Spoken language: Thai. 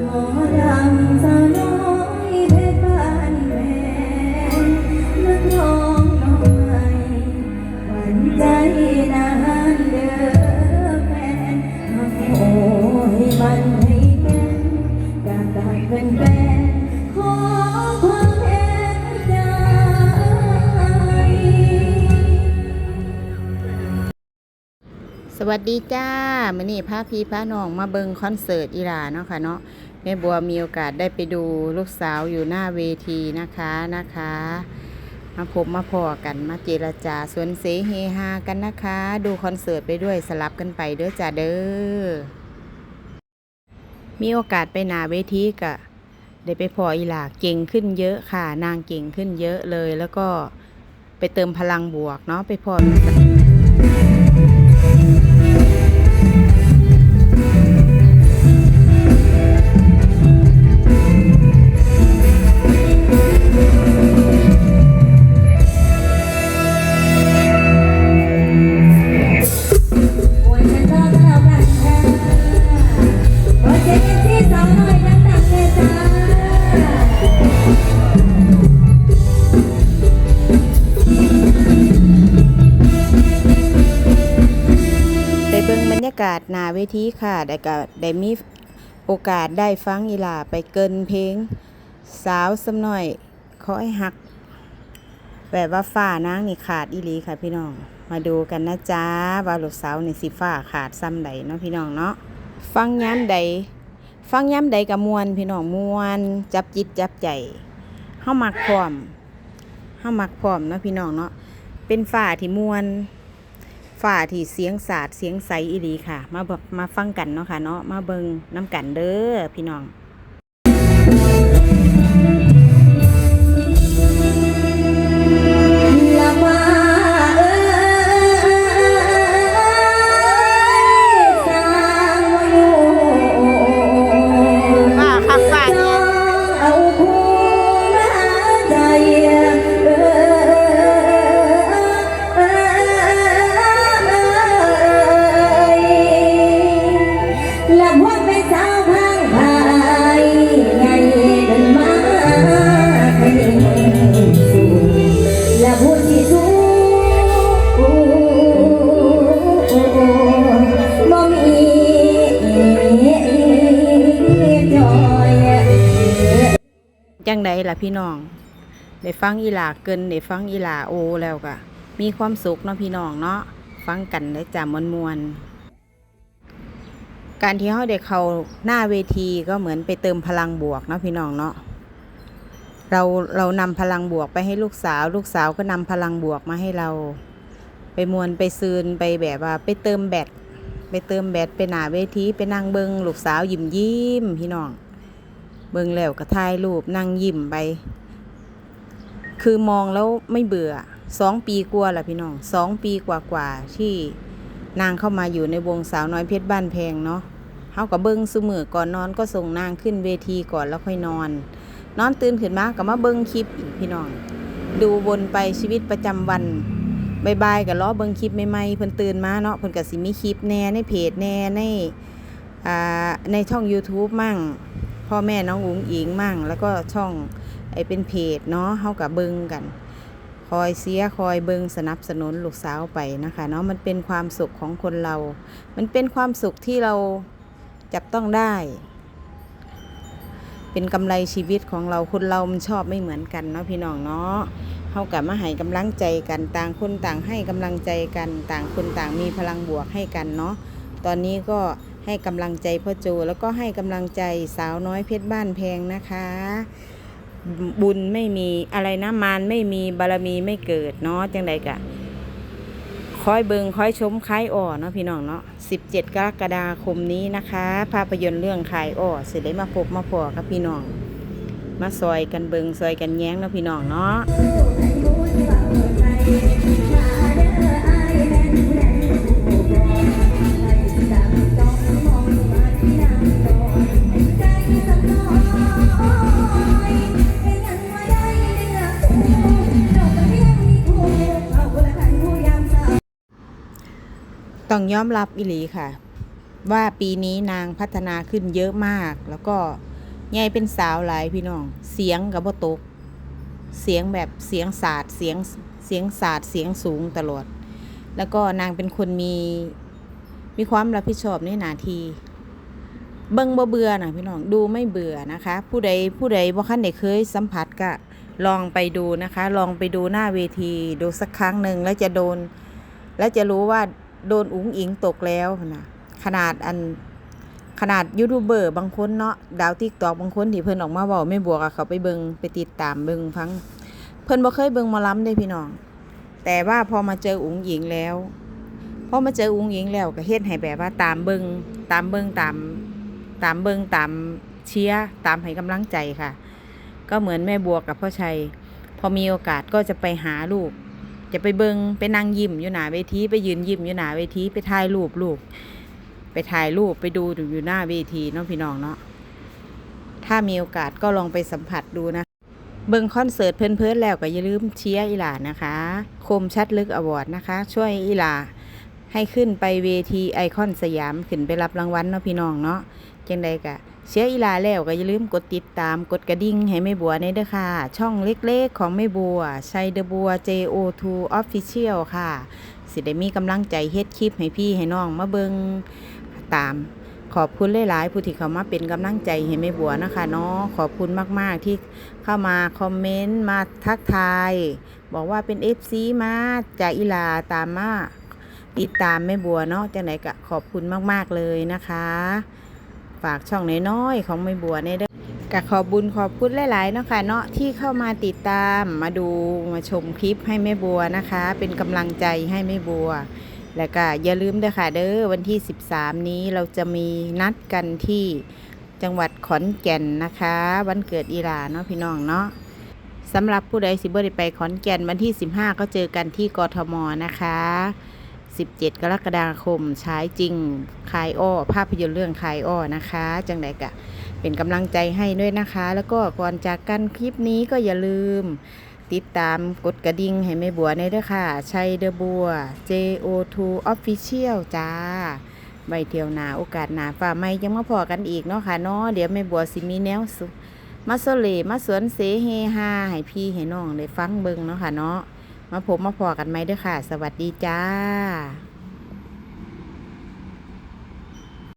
สาวน้อยเพชรบ้านแพงนักร้องน้องใหม่หวานใจนานเด้อแฟนมามารตักเป็นแฟนขอความเห็นใจสวัสดีจ้ามื่อนี้พาพี่พาน้องมาเบิงคอนเสิร์ตอีลาเนาะค่ะเนาะ แม่บัวมีโอกาสได้ไปดูลูกสาวอยู่หน้าเวทีนะคะนะคะ มาพบมาพอกันมาเจรจาสวนเสเฮฮากันนะคะ ดูคอนเสิร์ตไปด้วยสลับกันไปเด้อจ้าเด้อมีโอกาสไปหน้าเวทีกะได้ไปพออีหลาเก่งขึ้นเยอะค่ะ นางเก่งขึ้นเยอะเลย แล้วก็ไปเติมพลังบวกเนาะไปพอ งบรรยากาศนาเวทีค่ะ ได้ก็ได้มีโอกาสได้ฟังอีลาไปเกินเพลง สาวสำน้อยขอให้หัก แบบว่าฝ้านางนี่ขาดอีลีค่ะพี่น้อง มาดูกันนะจ๊ะว่าลูกสาวนี่สิฝ้าขาดซ้ำใดเนาะพี่น้องเนาะฟังย้ำใด ฟังย้ำใดกับมวนพี่น้องมวนจับจิตจับใจเฮามักพร้อมเฮามักพร้อมเนาะพี่น้องเนาะเป็นฝ้าที่มวน ฝ่าที่เสียงสาดเสียงใสอีหลีค่ะ มาแบบมาฟังกันเนาะค่ะเนาะมาเบิงน้ำกันเด้อพี่น้อง ล่ะพี่น้องได้ฟังอีหลาเกินได้ฟังอีหลาโอแล้วก็มีความสุขเนาะพี่น้องเนาะฟังกันได้จามวนมวนการที่เขาได้เข้าหน้าเวทีก็เหมือนไปเติมพลังบวกเนาะพี่น้องเนาะเราเรานำพลังบวกไปให้ลูกสาว ลูกสาวก็นำพลังบวกมาให้เรา ไปมวนไปซืนไปแบบว่า ไปเติมแบตไปเติมแบตไปหน้าเวทีไปนั่งเบิงลูกสาวยิ้มยิ้มพี่น้อง เบิ่งแล้วก็ถ่ายรูปนั่งยิ้มไป คือมองแล้วไม่เบื่อสองปีกว่าแหละพี่น้องสองปีกว่าๆที่นางเข้ามาอยู่ในวงสาวน้อยเพชรบ้านแพงเนาะเฮากับเบิ่งซุมือก่อนนอนก็ส่งนางขึ้นเวทีก่อนแล้วค่อยนอน นอนตื่นขึ้นมาก็มาเบิ่งคลิปอีกพี่น้อง ดูวนไปชีวิตประจำวันบายบายกับล้อเบิ่งคลิปใหม่ๆเพิ่นตื่นมาเนาะเพิ่นก็สิมีคลิปแน่ในเพจแน่ในอ่าในช่อง YouTube มั่ง พ่อแม่น้องอุ๋งอิงมั่ง แล้วก็ช่องไอเป็นเพจเนาะเฮากับเบิงกัน คอยเสียคอยเบิงสนับสนุนลูกสาวไปนะคะเนาะมันเป็นความสุขของคนเรา มันเป็นความสุขที่เราจับต้องได้ เป็นกำไรชีวิตของเราคนเรา มันชอบไม่เหมือนกันเนาะพี่น้องเนาะเฮากับมาให้กำลังใจกันต่างคนต่างให้กำลังใจกัน ต่างคนต่างมีพลังบวกให้กันเนาะตอนนี้ก็ ให้กำลังใจพ่อโจแล้วก็ให้กำลังใจสาวน้อยเพชรบ้านแพงนะคะ บุญไม่มีอะไรนะมารไม่มีบารมีไม่เกิดเนาะจังใดกะคอยเบิงคอยชมคายอ่อเนาะพี่น้องเนาะ17 กรกฎาคมนี้นะคะ ภาพยนตร์เรื่องคายอ่อสิได้มาพบมาพอกับพี่น้อง มาซอยกันเบิงซอยกันแย้งเนาะพี่น้องเนาะ ต้องยอมรับอิหลีค่ะ ว่าปีนี้นางพัฒนาขึ้นเยอะมาก แล้วก็ใหญ่เป็นสาวหลายพี่น้อง เสียงกับบ่ตก เสียงแบบเสียงสาดเสียงเสียงสาดเสียงสูงตลอด แล้วก็นางเป็นคนมีมีความรับผิดชอบในหน้าที่เบิ่งบ่เบื่อนะพี่น้องดูไม่เบื่อนะคะ ผู้ใดผู้ใดบ่คันได้เคยสัมผัสก็ลองไปดูนะคะ ลองไปดูหน้าเวที ดูสักครั้งหนึ่งแล้วจะโดน แล้วจะรู้ว่า โดนอุ๋งอิงตกแล้วนะขนาดอันขนาดยูทูบเบอร์บางคนเนาะดาวติ๊กตอกบางคนที่เพิ่นออกมาเว้าไม่บวกอะเขาไปเบิงไปติดตามเบิงพัง เพิ่นบ่เคยเบิงมอล้ำได้พี่น้อง แต่ว่าพอมาเจออุ๋งอิงแล้วพอมาเจออุ๋งอิงแล้วก็เฮ็ดให้แบบว่าตามเบิงตามเบิงตาม ตามเบิงตามเชียร์ตามให้กำลังใจค่ะ ก็เหมือนแม่บัวกับพ่อชัย พอมีโอกาสก็จะไปหาลูก จะไปเบิงไปนั่งยิ้มอยู่หน้าเวทีไปยืนยิ้มอยู่หน้าเวทีไปถ่ายรูปลูกไปถ่ายรูปไปดูอยู่หน้าเวทีเนาะพี่น้องเนาะถ้ามีโอกาสก็ลองไปสัมผัสดูนะเบิงคอนเสิร์ตเพลินๆแล้วก็อย่าลืมเชียร์อีหลานะคะ คมชัดลึกอวอร์ดนะคะ ช่วยอีหลาให้ขึ้นไปเวทีไอคอนสยามขึ้นไปรับรางวัลเนาะพี่น้องเนาะจังใดกะ เชียร์อีลาแล้วก็อย่าลืมกดติดตามกดกระดิ่งให้แม่บัวในเด้อค่ะ ช่องเล็กๆของแม่บัวชัยเดบัว JO2 Official ค่ะ สิได้มีกำลังใจเฮ็ดคลิปให้พี่ให้น้องมาเบิงตาม ขอบคุณหลายๆผู้ที่เข้ามาเป็นกำลังใจให้แม่บัวนะคะเนาะขอบคุณมากๆที่เข้ามาคอมเมนต์มาทักทาย บอกว่าเป็น FC มาจากอีลาตามมาติดตามแม่บัวเนาะจังไหนก็ขอบคุณมากๆเลยนะคะ ฝากช่องน้อยๆของแม่บัวในเด้อก็ขอบบุญขอบคุณหลายๆเนาะค่ะเนาะที่เข้ามาติดตามมาดูมาชมคลิปให้แม่บัวนะคะ เป็นกำลังใจให้แม่บัว แล้วก็อย่าลืมเด้อค่ะเด้อวันที่ 13 นี้เราจะมีนัดกันที่จังหวัดขอนแก่นนะคะ วันเกิดอีลาเนาะพี่น้องเนาะสำหรับผู้ใดสิบ่ได้ไปขอนแก่นวันที่ 15 ก็เจอกันที่กทมนะคะ 17 กรกฎาคมใช้จริงคายอ้อ ภาพยนตร์เรื่องคายอ้อนะคะ จังไดกะ เป็นกำลังใจให้ด้วยนะคะ แล้วก็ก่อนจากกันคลิปนี้ก็อย่าลืม ติดตามกดกระดิ่งให้แม่บัวในเด้อค่ะ ชัยเดอะบัว JO2 Official จ้าไว้เที่ยวนาโอกาสหนาฝ่าไม่ยังมาพอกันอีกเนาะค่ะเนาะเดี๋ยวแม่บัวสิมีแนวสุมาโซเลมาสวนเสเฮฮาให้พี่ให้น้องได้ฟังเบิ่งเนาะค่ะเนาะ มาพบมาพอกันไหมเด้อค่ะ สวัสดีจ้า